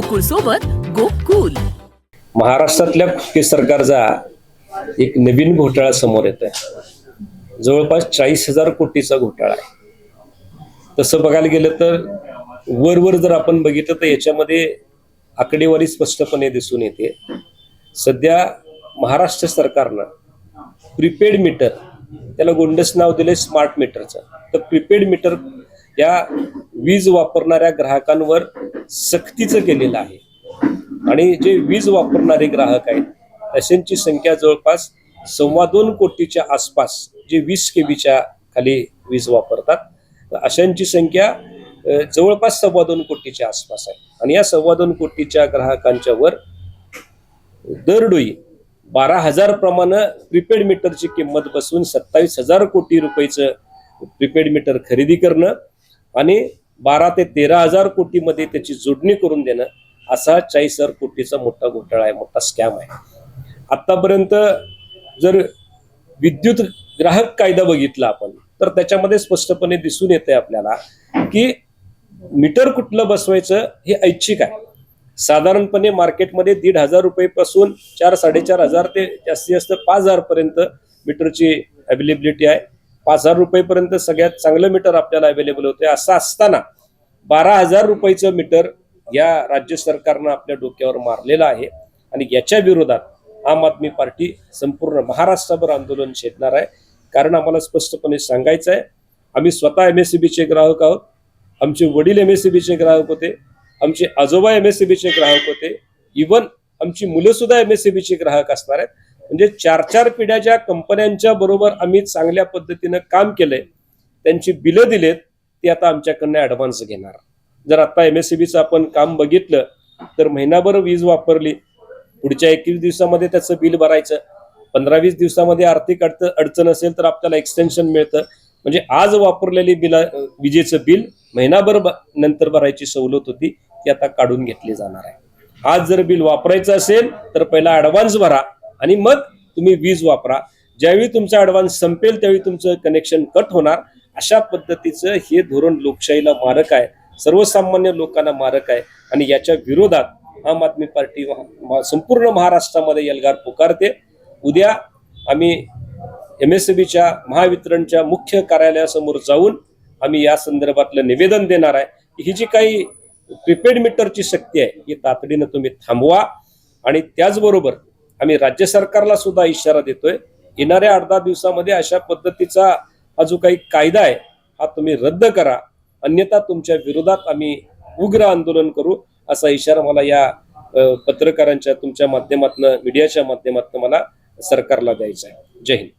गोकुळ सोबत गोकुल. महाराष्ट्रातल्या के सरकारचा एक नवीन घोटाळा समोर येत आहे जवळपास चाळीस हजार कोटीचा घोटाळा आहे. तसं बघायला गेलं तर वर वर जर आपण बघितलं तर याच्यामध्ये आकडेवारी स्पष्टपणे दिसून येते. सध्या महाराष्ट्र सरकारनं प्रीपेड मीटर त्याला गोंडस नाव दिलंय स्मार्ट मीटरचं. तर प्रीपेड मीटर या वीज वापरणाऱ्या ग्राहकांवर सक्तीचं केलेलं आहे. आणि जे वीज वापरणारे ग्राहक आहेत अशांची संख्या जवळपास सव्वा दोन कोटीच्या आसपास जे वीस केबीच्या खाली वीज वापरतात तर अशांची संख्या जवळपास सव्वा दोन कोटीच्या आसपास आहे. आणि या सव्वा दोन कोटीच्या ग्राहकांच्या वर दरडोई बारा हजार प्रमाणे प्रीपेड मीटरची किंमत बसवून सत्तावीस हजार कोटी रुपयेचं प्रीपेड मीटर खरेदी करणं आणि बारा ते तेरा हजार कोटीमध्ये त्याची जोडणी करून देणं असा चाळीस हजार कोटीचा मोठा घोटाळा आहे मोठा स्कॅम आहे. आतापर्यंत जर विद्युत ग्राहक कायदा बघितला आपण तर त्याच्यामध्ये स्पष्टपणे दिसून येते आपल्याला की मीटर कुठलं बसवायचं हे ऐच्छिक आहे. साधारणपणे मार्केटमध्ये दीड हजार रुपयेपासून चार साडेचार हजार ते जास्तीत जास्त पाच हजार पर्यंत मीटरची अवेलेबिलिटी आहे. पाच हजार रुपयेपर्यंत सगळ्यात चांगलं मीटर आपल्याला अवेलेबल होते असं असताना बारा हजार रुपयाचं मीटर या राज्य सरकारनं आपल्या डोक्यावर मारलेलं आहे. आणि याच्या विरोधात आम आदमी पार्टी संपूर्ण महाराष्ट्रभर आंदोलन छेदणार आहे. कारण आम्हाला स्पष्टपणे सांगायचं आहे आम्ही स्वतः एम एस चे ग्राहक आहोत. आमचे वडील एम एस चे ग्राहक होते. आमचे आजोबा एम एस चे ग्राहक होते. इवन आमची मुलं सुद्धा एम एस चे ग्राहक असणार आहेत. म्हणजे चार चार पिढ्याच्या कंपन्यांच्या बरोबर आम्ही चांगल्या पद्धतीनं काम केलंय. त्यांची बिलं दिलेत ती आता आमच्याकडनं ऍडव्हान्स घेणार. जर आता एम एस आपण काम बघितलं तर महिनाभर वीज वापरली. पुढच्या एकवीस दिवसामध्ये त्याचं बिल भरायचं. पंधरा वीस दिवसामध्ये आर्थिक अडचण अडचण असेल तर आपल्याला एक्सटेन्शन मिळतं. म्हणजे आज वापरलेली बिला विजेचं बिल महिनाभर नंतर भरायची सवलत होती ती आता काढून घेतली जाणार आहे. आज जर बिल वापरायचं असेल तर पहिला ऍडव्हान्स भरा. आणि मग तुम्ही वीज वापरा. ज्यावेळी तुमचा ॲडव्हान्स संपेल त्यावेळी तुमचं कनेक्शन कट होणार. अशा पद्धतीचं हे धोरण लोकशाहीला मारक आहे. सर्वसामान्य लोकांना मारक आहे. आणि याच्या विरोधात आम आदमी पार्टी संपूर्ण महाराष्ट्रामध्ये एल्गार पुकारते. उद्या आम्ही एम एस बीच्या महावितरणच्या मुख्य कार्यालयासमोर जाऊन आम्ही या संदर्भातलं निवेदन देणार आहे. की ही जी काही प्रीपेड मीटरची शक्ती आहे ही तातडीनं तुम्ही थांबवा. आणि त्याचबरोबर आम्ही राज्य सरकारला सुद्धा इशारा देतोय. येणाऱ्या आठ दहा दिवसामध्ये अशा पद्धतीचा हा जो काही कायदा आहे हा तुम्ही रद्द करा. अन्यथा तुमच्या विरोधात आम्ही उग्र आंदोलन करू असा इशारा मला या पत्रकारांच्या तुमच्या माध्यमातून मीडियाच्या माध्यमातून मला सरकारला द्यायचा आहे. जय हिंद.